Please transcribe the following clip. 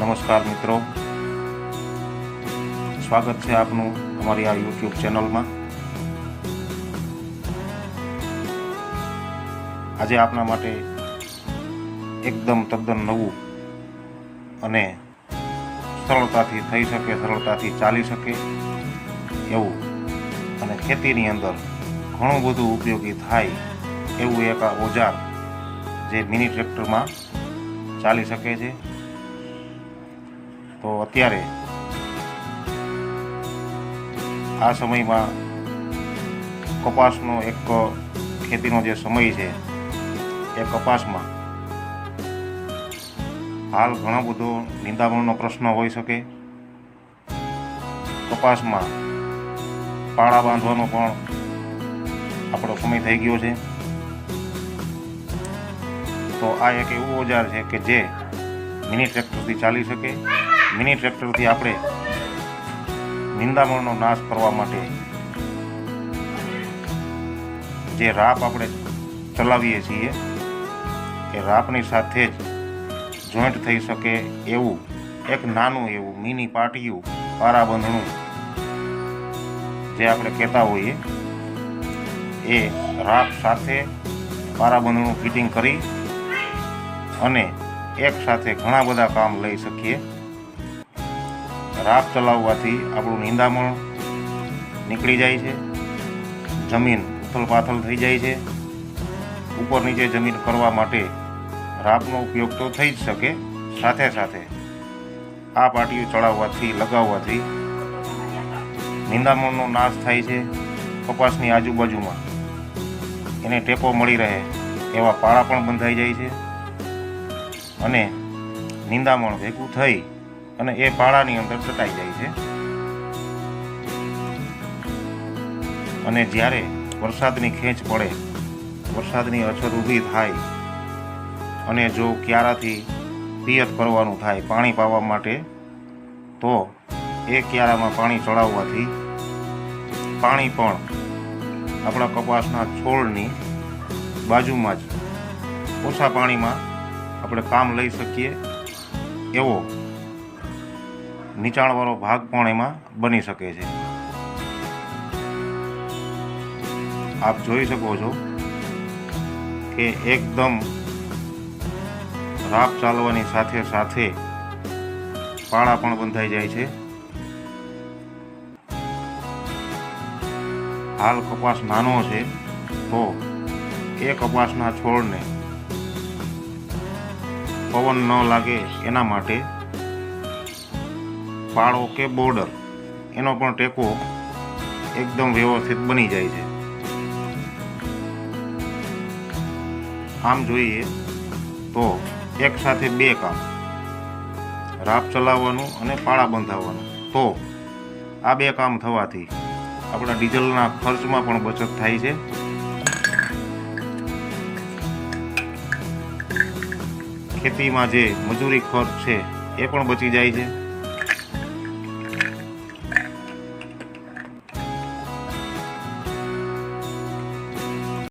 નમસ્કાર મિત્રો. સ્વાગત છે આપનું અમારી આ યુટ્યુબ ચેનલમાં. આજે આપના માટે એકદમ તદ્દન નવું અને સરળતાથી થઈ શકે, સરળતાથી ચાલી શકે એવું અને ખેતીની અંદર ઘણું બધું ઉપયોગી થાય એવું એક આ ઓજાર જે મિની ટ્રેક્ટરમાં ચાલી શકે છે. તો અત્યારે આ સમયમાં કપાસનો એક ખેતીનો જે સમય છે, એ કપાસમાં હાલ ઘણો બધો નિંદામણનો પ્રશ્ન હોઈ શકે. કપાસમાં પાળા બાંધવાનો પણ આપણો સમય થઈ ગયો છે. તો આ એક એવું ઓજાર છે કે જે મિની ટ્રેક્ટરથી ચાલી શકે. મિની ટ્રેક્ટરથી આપણે નિંદામણનો નાશ કરવા માટે જે રાપ આપણે ચલાવીએ છીએ, એ રાપની સાથે જ જોઈન્ટ થઈ શકે એવું, એક નાનું એવું મિની પાટિયું, પારાબંધણું જે આપણે કહેતા હોઈએ, એ રાપ સાથે પારાબંધણું ફિટિંગ કરી અને એક સાથે ઘણા બધા કામ લઈ શકીએ. રાપ ચલાવવાથી આપણું નિંદામણ નીકળી જાય છે. જમીન ઉથલ પાથલ થઈ જાય છે. ઉપર નીચે જમીન કરવા માટે રાપનો ઉપયોગ તો થઈ જ શકે. સાથે સાથે આ પાટીઓ ચડાવવાથી, લગાવવાથી નિંદામણનો નાશ થાય છે કપાસની આજુબાજુમાં. એને ટેકો મળી રહે એવા પાળા પણ બંધાઈ જાય છે. અને નિંદામણ ભેગું થઈ અને એ પાળાની અંદર દટાઈ જાય છે. અને જ્યારે વરસાદની ખેંચ પડે, વરસાદની અછત ઊભી થાય, અને જો ક્યારાથી પિયત કરવાનું થાય પાણી પાવા માટે, તો એ ક્યારામાં પાણી ચડાવવાથી પાણી પણ આપણા કપાસના છોડની બાજુમાં જ ઓછા પાણીમાં આપણે કામ લઈ શકીએ એવો નીચાણવાળો ભાગ પણ એમાં બની શકે છે. આપ જોઈ શકો છો કે એકદમ રાપ ચાલવાની સાથે સાથે પાળા પણ બંધાઈ જાય છે. હાલ કપાસ નાનો છે, તો એ કપાસના છોડને પવન ન લાગે એના માટે પાળો કે બોર્ડર, એનો પણ ટેકો એકદમ વ્યવસ્થિત બની જાય છે. આમ જોઈએ તો એક સાથે બે કામ, રાપ ચલાવવાનું અને પાળા બંધાવવાનું. તો આ બે કામ થવાથી આપણા ડીઝલના ખર્ચમાં પણ બચત થાય છે. ખેતીમાં જે મજૂરી ખર્ચ છે એ પણ બચી જાય છે.